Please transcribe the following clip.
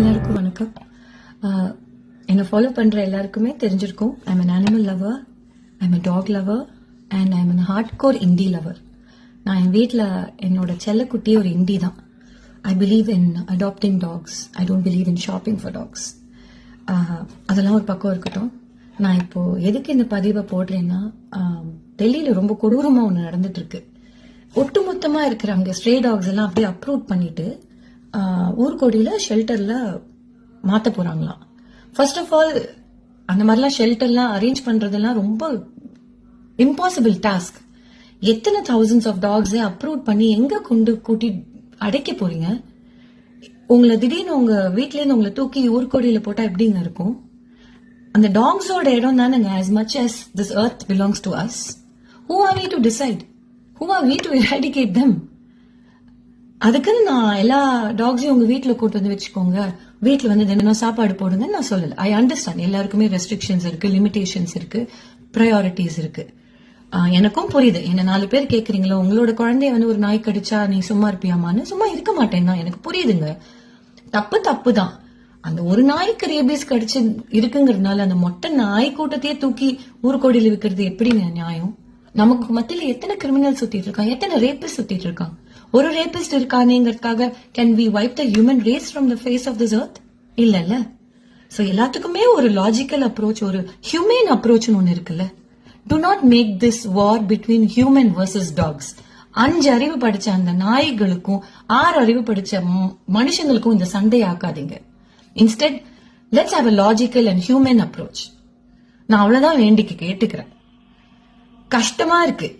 எல்லாருக்கும் வணக்கம். என்னை ஃபாலோ பண்ணுற எல்லாருக்குமே தெரிஞ்சிருக்கும். I'm an animal lover I'm a dog lover and I'm an hardcore indie lover நான் என் வீட்டில் என்னோட செல்லக்குட்டி ஒரு இண்டி தான். I believe in adopting dogs I don't believe in shopping for dogs அதெல்லாம் ஒரு பக்கம் இருக்கட்டும். நான் இப்போது எதுக்கு இந்த பதிவை போடுறேன்னா டெல்லியில் ரொம்ப கொடூரமாக ஒன்று நடந்துட்டு இருக்கு. ஒட்டுமொத்தமா இருக்கிற அங்கே ஸ்ட்ரே டாக்ஸ் எல்லாம் அப்படியே அப்ரூவ் பண்ணிட்டு ஊர்கோடியில் ஷெல்டரில் மாற்ற போகிறாங்களாம் ஃபர்ஸ்ட் ஆஃப் ஆல் அந்த மாதிரிலாம் ஷெல்டர்லாம் அரேஞ்ச் பண்ணுறதெல்லாம் ரொம்ப இம்பாசிபிள் டாஸ்க் எத்தனை தௌசண்ட்ஸ் ஆஃப் டாக்ஸை அப்ரூவ் பண்ணி எங்கே கொண்டு கூட்டி அடைக்க போகிறீங்க உங்களை திடீர்னு உங்கள் வீட்டிலேருந்து உங்களை தூக்கி ஊர்கோடியில் போட்டால் எப்படிங்க இருக்கும்? அந்த டாக்ஸோட இடம் தானேங்க as much as this earth belongs to us who are we to decide who are we to eradicate them? அதுக்குன்னு நான் எல்லா டாக்ஸையும் உங்க வீட்டில் கூட்டு வந்து வச்சுக்கோங்க. வீட்டில் வந்து தினம் சாப்பாடு போடுங்கன்னு நான் சொல்லல. ஐ அண்டர்ஸ்டாண்ட் எல்லாருக்குமே ரெஸ்ட்ரிக்ஷன்ஸ் இருக்கு லிமிடேஷன்ஸ் இருக்கு ப்ரையாரிட்டிஸ் இருக்கு. ஆஹ் எனக்கும் புரியுது. என்ன நாலு பேர் கேக்குறீங்களோ உங்களோட குழந்தைய வந்து ஒரு நாய் கடிச்சா நீ சும்மா இருப்பியாமான்னு சும்மா இருக்க மாட்டேன்னா எனக்கு புரியுதுங்க. தப்பு தப்பு தான் அந்த ஒரு நாய்க்கு ரேபிஸ் கடிச்சு இருக்குங்கிறதுனால அந்த மொட்டை நாய் கூட்டத்தையே தூக்கி ஊர்கோடியில் விற்கிறது எப்படிங்க நியாயம்? நமக்கு மத்தியில எத்தனை கிரிமினல் சுத்திட்டு இருக்கான் எத்தனை ரேபிஸ்ட் சுத்திட்டு இருக்கான் ஒரு rapist இருக்கானேங்கிறதுக்காக can we wipe the human race from the face of this earth இல்லல்ல. ஸோ எல்லாத்துக்குமே ஒரு லாஜிக்கல் அப்ரோச் ஒரு ஹியூமன் அப்ரோச்னு ஒன்று இருக்குல்ல. Do not make this war between human versus dogs அஞ்சு அறிவு படிச்ச அந்த நாய்களுக்கும் ஆறு அறிவு படிச்ச மனுஷங்களுக்கும் இந்த சண்டை ஆக்காதீங்க. Instead let's have a logical and human approach நான் அவ்வளவுதான் வேண்டிக்கு கேட்டுக்கிறேன். கஷ்டமா இருக்கு.